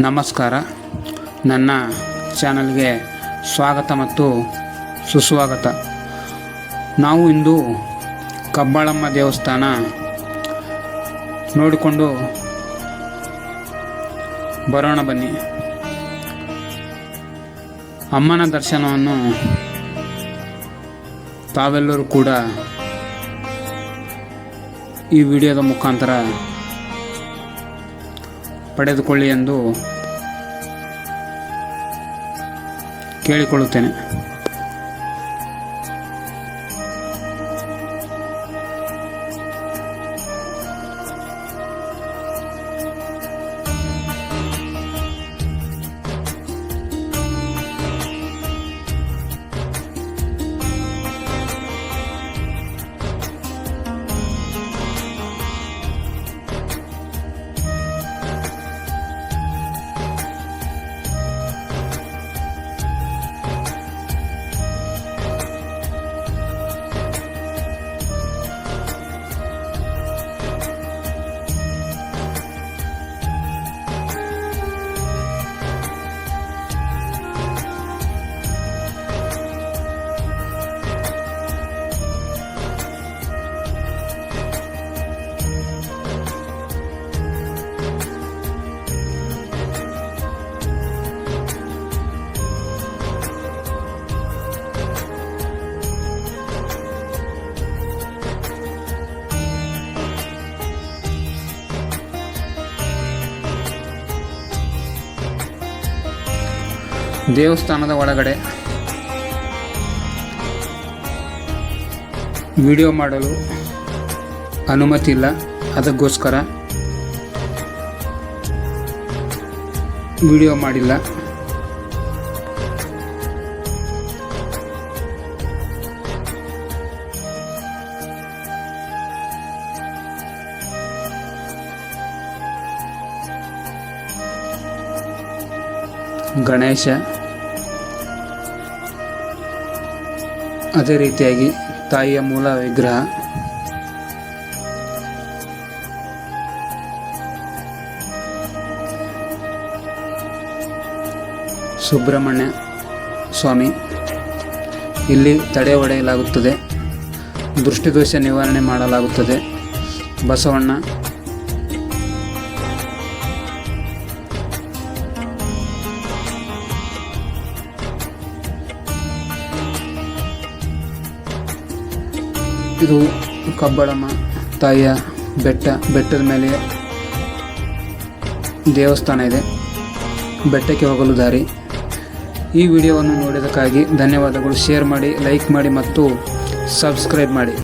ನಮಸ್ಕಾರ. ನನ್ನ ಚಾನಲ್ಗೆ ಸ್ವಾಗತ ಮತ್ತು ಸುಸ್ವಾಗತ. ನಾವು ಇಂದು ಕಬ್ಬಾಳಮ್ಮ ದೇವಸ್ಥಾನ ನೋಡಿಕೊಂಡು ಬರೋಣ ಬನ್ನಿ. ಅಮ್ಮನ ದರ್ಶನವನ್ನು ತಾವೆಲ್ಲರೂ ಕೂಡ ಈ ವಿಡಿಯೋದ ಮುಖಾಂತರ ಪಡೆದುಕೊಳ್ಳಿ ಎಂದು ಕೇಳಿಕೊಳ್ಳುತ್ತೇನೆ. ದೇವಸ್ಥಾನದ ಒಳಗಡೆ ವಿಡಿಯೋ ಮಾಡಲು ಅನುಮತಿ ಇಲ್ಲ. ಅದಕ್ಕೋಸ್ಕರ ವಿಡಿಯೋ ಮಾಡಿಲ್ಲ. ಗಣೇಶ ಅದೇ ರೀತಿಯಾಗಿ ತಾಯಿಯ ಮೂಲ ವಿಗ್ರಹ. ಸುಬ್ರಹ್ಮಣ್ಯ ಸ್ವಾಮಿ ಇಲ್ಲಿ ತಡೆ ಒಡೆಯಲಾಗುತ್ತದೆ. ದೃಷ್ಟಿದೋಷ ನಿವಾರಣೆ ಮಾಡಲಾಗುತ್ತದೆ. ಬಸವಣ್ಣ ಇದು ಕಬ್ಬಳಮ್ಮ ತಾಯಿಯ ಬೆಟ್ಟ, ಬೆಟ್ಟದ ಮೇಲೆ ದೇವಸ್ಥಾನ ಇದೆ. ಬೆಟ್ಟಕ್ಕೆ ಹೋಗಲು ದಾರಿ. ಈ ವಿಡಿಯೋವನ್ನು ನೋಡಿದ್ದಕ್ಕಾಗಿ ಧನ್ಯವಾದಗಳು. ಶೇರ್ ಮಾಡಿ ಲೈಕ್ ಮಾಡಿ ಮತ್ತು ಸಬ್ಸ್ಕ್ರೈಬ್ ಮಾಡಿ.